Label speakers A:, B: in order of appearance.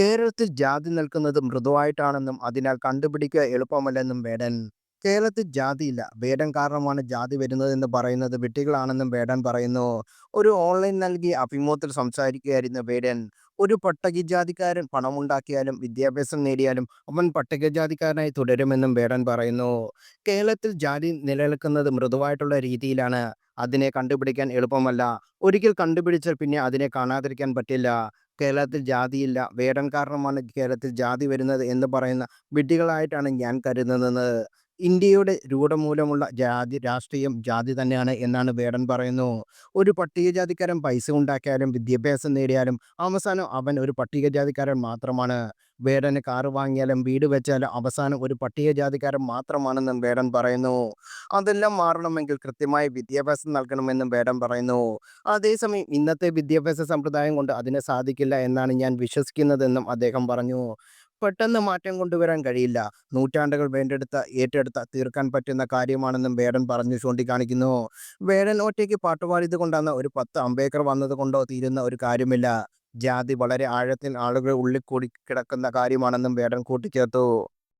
A: കേരളത്തിൽ ജാതി നിൽക്കുന്നത് മൃദുവായിട്ടാണെന്നും അതിനാൽ കണ്ടുപിടിക്കുക എളുപ്പമല്ലെന്നും വേടൻ. കേരളത്തിൽ ജാതിയില്ല. വേടൻ കാരണമാണ് ജാതി വരുന്നതെന്ന് പറയുന്നത് വിട്ടികളാണെന്നും വേടൻ പറയുന്നു. ഒരു ഓൺലൈൻ നൽകിയ അഭിമുഖത്തിൽ സംസാരിക്കുകയായിരുന്നു വേടൻ. ഒരു പട്ടികജാതിക്കാരൻ പണമുണ്ടാക്കിയാലും വിദ്യാഭ്യാസം നേടിയാലും അവൻ പട്ടികജാതിക്കാരനായി തുടരുമെന്നും വേടൻ പറയുന്നു. കേരളത്തിൽ ജാതി നിലനിൽക്കുന്നത് മൃദുവായിട്ടുള്ള രീതിയിലാണ്. അതിനെ കണ്ടുപിടിക്കാൻ എളുപ്പമല്ല. ഒരിക്കൽ കണ്ടുപിടിച്ചാൽ പിന്നെ അതിനെ കാണാതിരിക്കാൻ പറ്റില്ല. കേരളത്തിൽ ജാതിയില്ല. വേടൻ കാരണമാണ് കേരളത്തിൽ ജാതി വരുന്നത് എന്ന് പറയുന്ന വിഡ്ഢികളായിട്ടാണ് ഞാൻ കരുതുന്നത്. ഇന്ത്യയുടെ രൂഢമൂലമുള്ള ജാതി രാഷ്ട്രീയം ജാതി തന്നെയാണ് എന്നാണ് വേടൻ പറയുന്നു. ഒരു പട്ടികജാതിക്കാരൻ പൈസ ഉണ്ടാക്കിയാലും വിദ്യാഭ്യാസം നേടിയാലും അവസാനം അവൻ ഒരു പട്ടികജാതിക്കാരൻ മാത്രമാണ്. വേടന് കാറ് വാങ്ങിയാലും വീട് വെച്ചാലും അവസാനം ഒരു പട്ടികജാതിക്കാരൻ മാത്രമാണെന്നും വേടൻ പറയുന്നു. അതെല്ലാം മാറണമെങ്കിൽ കൃത്യമായ വിദ്യാഭ്യാസം നൽകണമെന്നും വേടൻ പറയുന്നു. അതേസമയം ഇന്നത്തെ വിദ്യാഭ്യാസ സമ്പ്രദായം കൊണ്ട് അതിനെ സാധിക്കില്ല എന്നാണ് ഞാൻ വിശ്വസിക്കുന്നതെന്നും അദ്ദേഹം പറഞ്ഞു. പെട്ടെന്ന് മാറ്റം കൊണ്ടുവരാൻ കഴിയില്ല. നൂറ്റാണ്ടുകൾ വേണ്ടെടുത്ത ഏറ്റെടുത്ത തീർക്കാൻ പറ്റുന്ന കാര്യമാണെന്നും വേടൻ പറഞ്ഞു ചൂണ്ടിക്കാണിക്കുന്നു. വേടൻ ഒറ്റയ്ക്ക് പാട്ടുപാടിയത് കൊണ്ടാണ് ഒരു പത്ത് അംബേദ്കർ വന്നത് കൊണ്ടോ തീരുന്ന ഒരു കാര്യമില്ല. ജാതി വളരെ ആഴത്തിൽ ആളുകൾ ഉള്ളിൽ കൂടിക്കിടക്കുന്ന കാര്യമാണെന്നും വേടൻ കൂട്ടിച്ചേർത്തു.